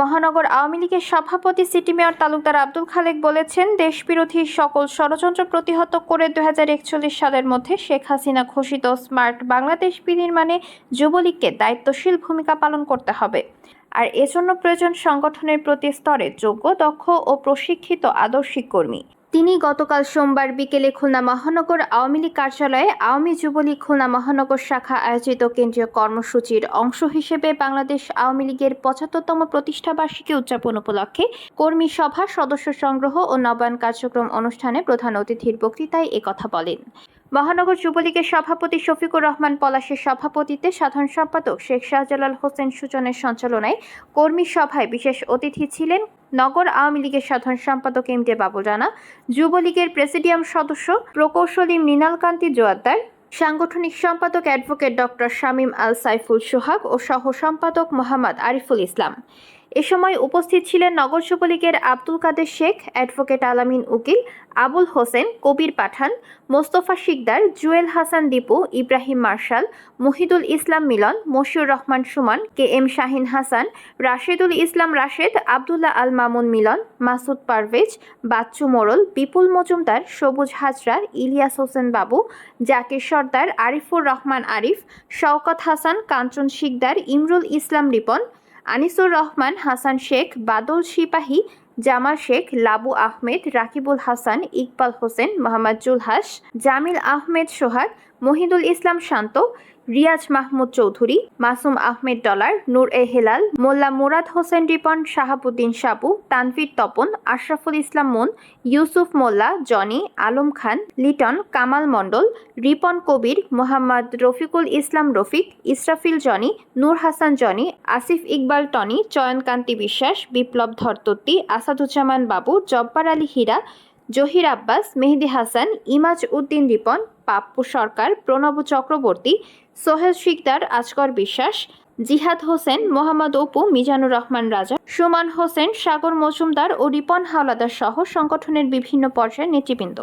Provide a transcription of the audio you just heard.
মহানগর আওয়ামী লীগের সভাপতি সিটি মেয়র তালুকদার আব্দুল খালেক বলেছেন, দেশবিরোধী সকল ষড়যন্ত্র প্রতিহত করে দু হাজার একচল্লিশ সালের মধ্যে শেখ হাসিনা ঘোষিত স্মার্ট বাংলাদেশ বিনির্মাণে যুবলীগকে দায়িত্বশীল ভূমিকা পালন করতে হবে। আর এজন্য প্রয়োজন সংগঠনের প্রতি স্তরে যোগ্য, দক্ষ ও প্রশিক্ষিত আদর্শিক কর্মী। তিনি গতকাল সোমবার বিকেলে খুলনা মহানগর আওয়ামী লীগ কার্যালয়ে আওয়ামী যুবলীগ খুলনা মহানগর শাখা আয়োজিত কেন্দ্রীয় কর্মসূচির অংশ হিসেবে বাংলাদেশ আওয়ামী লীগের পঁচাত্তরতম প্রতিষ্ঠাবার্ষিকী উদযাপন উপলক্ষে কর্মী সভা, সদস্য সংগ্রহ ও নবায়ন কার্যক্রম অনুষ্ঠানে প্রধান অতিথির বক্তৃতায় একথা বলেন। মহানগর যুবলীগের সভাপতি শফিকুর রহমান পলাশের সভাপতিত্বে সাধারণ সম্পাদক শেখ শাহজালাল হোসেন সুজনের সঞ্চালনায় কর্মী সভায় বিশেষ অতিথি ছিলেন নগর আওয়ামী লীগের সাধারণ সম্পাদক এম জে বাবুল রানা, যুবলীগের প্রেসিডিয়াম সদস্য প্রকৌশলী মৃণালকান্তি জোয়াদ্দার সাংগঠনিক সম্পাদক অ্যাডভোকেট ডক্টর শামীম আল সাইফুল সোহাগ ও সহ সম্পাদক মোহাম্মদ আরিফুল ইসলাম। এ সময় উপস্থিত ছিলেন নগর যুবলীগের আব্দুল কাদের Sheikh, advocate Alamin Ukil, Abul Hossain, Kabir Pathan, Mostafa Shikder, Jewel Hasan Dipu, Ibrahim Marshal, Muhidul Islam Milon, Moshiur Rahman Sumon K M Shahin Hasan, Rashedul Islam Rashed, Abdullah Al Mamun Milon, Masud Parvez, Bachchu Morol Bipul Majumder, সবুজ হাজরা, ইলিয়াস হোসেন বাবু, জাকির সর্দার, আরিফুর রহমান আরিফ, শওকত হাসান, কাঞ্চন শিকদার, ইমরুল ইসলাম রিপন আনিসুর রহমান, হাসান শেখ, বাদল সিপাহী, জামাল শেখ, লাবু আহমেদ, রাকিবুল হাসান, ইকবাল হোসেন, মোহাম্মদ জুলহাস, জামিল আহমেদ সোহাগ, মহিদুল ইসলাম শান্ত রিয়াজ মাহমুদ চৌধুরী, মাসুম আহমেদ ডলার, নূর এ Helal, Molla Murad Hossain Ripon, Shahabuddin Sabu, Tanvir Tapan, Ashraful Islam Moon, Yusuf Molla, Johnny, Alam Khan, Liton, Kamal Mondal, Ripon Kabir, Mohammad Rafiqul Islam Rafiq, Israfil Johnny, Nur Hasan Johnny, Asif Iqbal Tony, চয়নকান্তি Biswas, Biplob ধরতত্তি, Asaduzzaman বাবু, জব্বার আলী হীরা জহির আব্বাস, মেহেদি হাসান, ইমাজ উদ্দিন রিপন, পাপ্পু সরকার, প্রণব চক্রবর্তী, সোহেল শিকদার, আজকর বিশ্বাস, জিহাদ হোসেন, মোহাম্মদ অপু, মিজানুর রহমান রাজা, সুমান হোসেন, সাগর মজুমদার ও রিপন হাওলাদার সহ সংগঠনের বিভিন্ন পর্যায়ের নেতৃবৃন্দ।